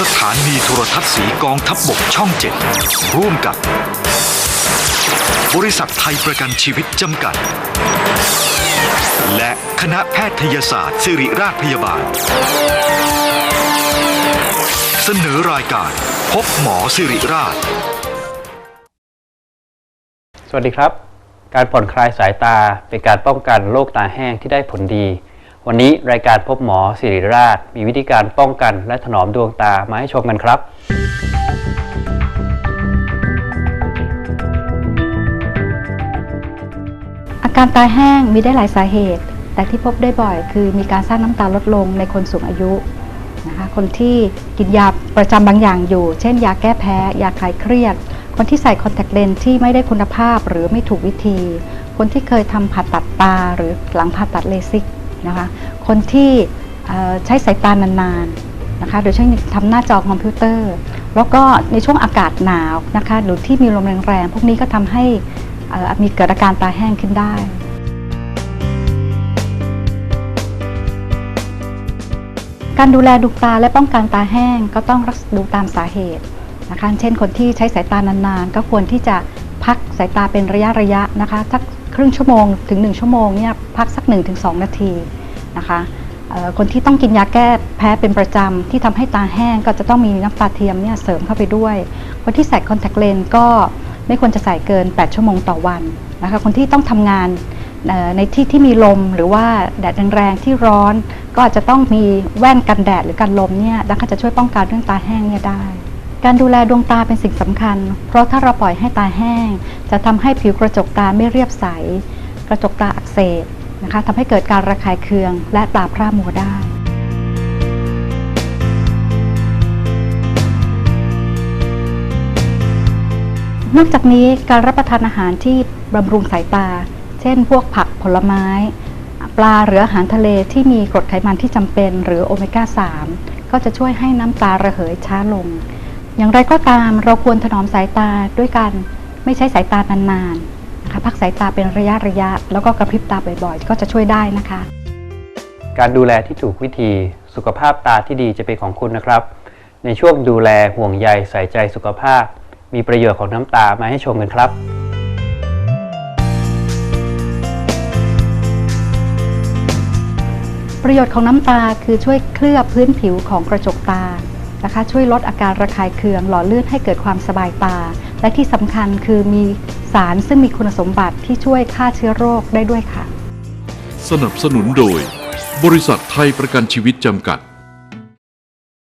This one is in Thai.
สถานีโทรทัศน์สีกองทัพบบกช่องเจ็ดร่วมกับบริษัทไทยประกันชีวิตจำกัด และคณะแพทยศาสตร์ศิริราชพยาบาล เสนอรายการพบหมอสิริราช สวัสดีครับ การผ่อนคลายสายตาเป็นการป้องกันโรคตาแห้งที่ได้ผลดี วันนี้รายการพบหมอสิริราช มีวิธีการป้องกันและถนอมดวงตามาให้ชมกันครับ อาการตาแห้งมีได้หลายสาเหตุ แต่ที่พบได้บ่อย คือมีการสร้างน้ำตาลดลงในคนสูงอายุนะคะคนที่กินยาประจำบางอย่างอยู่ เช่น ยาแก้แพ้ ยาคลายเครียด คนที่ใส่คอนแทคเลนส์ที่ไม่ได้คุณภาพหรือไม่ถูกวิธี คนที่เคยทำผ่าตัดตาหรือหลังผ่าตัดเลสิก นะคะ คนที่ใช้สายตานานๆนะคะ โดยเฉพาะทำหน้าจอคอมพิวเตอร์ แล้วก็ในช่วงอากาศหนาวนะคะ หรือที่มีลมแรงๆ พวกนี้ก็ทำให้มีเกิดอาการตาแห้งขึ้นได้การดูแลดวงตาและป้องกันตาแห้งก็ต้องรักดูตามสาเหตุนะคะ เช่นคนที่ใช้สายตานานๆ ก็ควรที่จะพักสายตาเป็นระยะระยะๆนะคะสัก รึ่งชั่วโมงถึง 1 ชั่วโมงเนี่ยพักสัก 1-2 นาทีนะคะคนที่ต้องกินยาแก้แพ้เป็นประจำที่ทำให้ตาแห้งก็จะต้องมีน้ำตาเทียมเนี่ยเสริมเข้าไปด้วย คนที่ใส่คอนแทคเลนส์ก็ไม่ควรจะใส่เกิน 8 ชั่วโมงต่อวันนะคะคนที่ต้องทำงานในที่ที่มีลมหรือว่าแดดแรงๆที่ร้อน ก็อาจจะต้องมีแว่นกันแดดหรือกันลมเนี่ยนะคะจะช่วยป้องกันเรื่องตาแห้งเนี่ยได้ การดูแลดวงตาเป็นสิ่งสำคัญ เพราะถ้าเราปล่อยให้ตาแห้ง จะทำให้ผิวกระจกตาไม่เรียบใส กระจกตาอักเสบนะคะทำให้เกิดการระคายเคือง และตาพร่ามัวได้นอกจากนี้การรับประทานอาหารที่บำรุงสายตา เช่น พวกผักผลไม้ ปลาหรืออาหารทะเลที่มีกรดไขมันที่จำเป็น หรือโอเมก้า 3 ก็จะช่วยให้น้ำตาระเหยช้าลง อย่างไรก็ตามเราควรถนอมสายตาด้วยการไม่ใช้สายตานานๆนะคะพักสายตาเป็นระยะระยะ แล้วก็กระพริบตาบ่อยๆ ก็จะช่วยได้นะคะ การดูแลที่ถูกวิธีสุขภาพตาที่ดีจะเป็นของคุณนะครับ ในช่วงดูแลห่วงใยใส่ใจสุขภาพ มีประโยชน์ของน้ำตามาให้ชมกันครับประโยชน์ของน้ำตาคือช่วยเคลือบพื้นผิวของกระจกตา นะคะช่วยลดอาการระคายเคือง หล่อลื่นให้เกิดความสบายตา และที่สำคัญคือมีสารซึ่งมีคุณสมบัติที่ช่วยฆ่าเชื้อโรคได้ด้วยค่ะ สนับสนุนโดย บริษัทไทยประกันชีวิตจำกัด